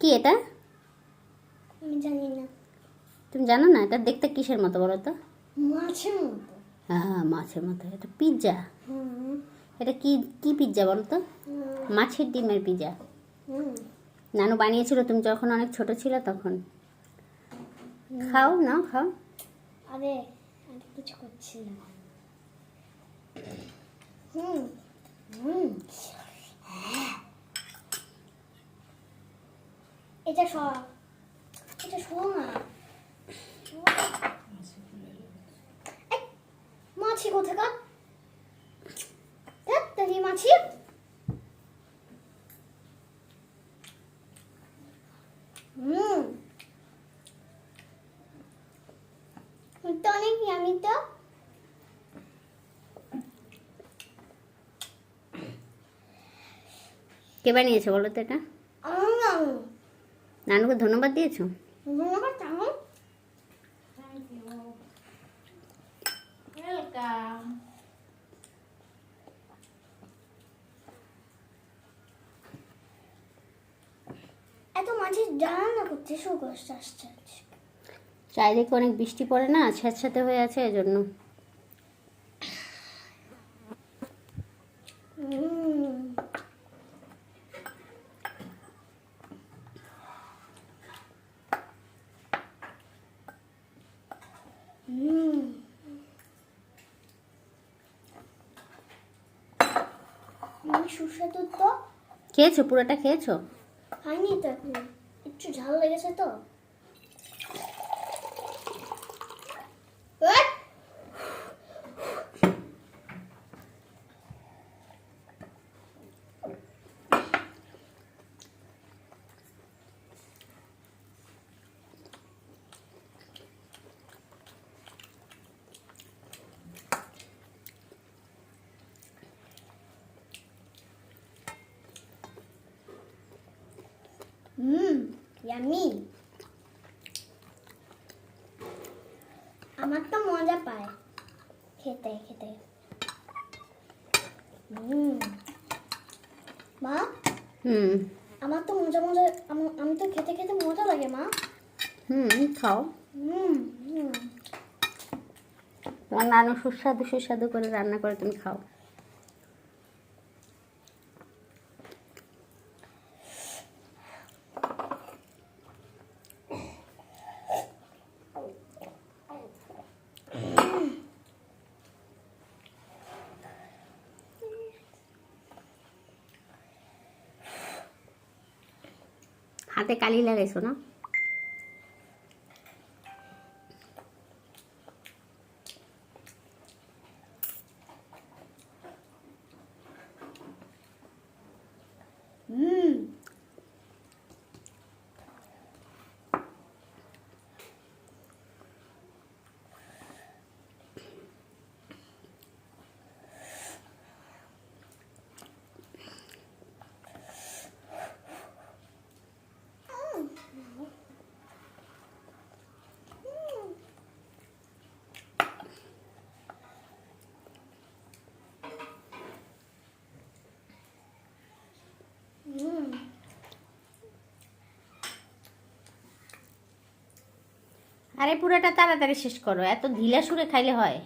কি এটা? আমি জানি না। তুমি জানো না? এটা দেখতে কিসের মতো বলো তো? মাছের মতো। হ্যাঁ মাছের মতো। এটা পিৎজা। হুম। এটা কি কি পিৎজা বলো তো? মাছের ডিমের পিৎজা। হুম। নানু বানিয়েছিল তুমি যখন অনেক ছোট ছিল তখন। খাও না খাও। আরে কিছু করছি না। হুম। হুম। এটা সর এটা সর না। মাছি কোথাকার? দেখি মাছি। হুম। এটা অনেক ইয়ামি তো কে বানিয়েছে বলো তো এটা? নানুকে ধন্যবাদ দিয়েছ. এত মাঝে জানা করতে শুরু আসছে চারিদিকে অনেক বৃষ্টি পড়ে না স্যাঁতস্যাঁতে হয়ে আছে এজন্য। হুম হুম হুম, সুস্বাদু তো? খেয়েছো পুরোটা খেয়েছো? খাইনি তো একটু ঝাল লেগেছে তো? হুম ইয়ামি আমার তো মজা পায়। খেতে খেতে। হুম মা? হুম। আমার তো মজা মজা আম- তো খেতে খেতে মজা লাগে মা। হুম খাও। হুম হুম তোমার নানু সুস্বাদু সুস্বাদু করে রান্না করে তুমি খাও। hace Cali leer eso, ¿no? আরে পুরাটা তাড়াতাড়ি শেষ করো এত ঢিলা সুরে খাইলে হয়।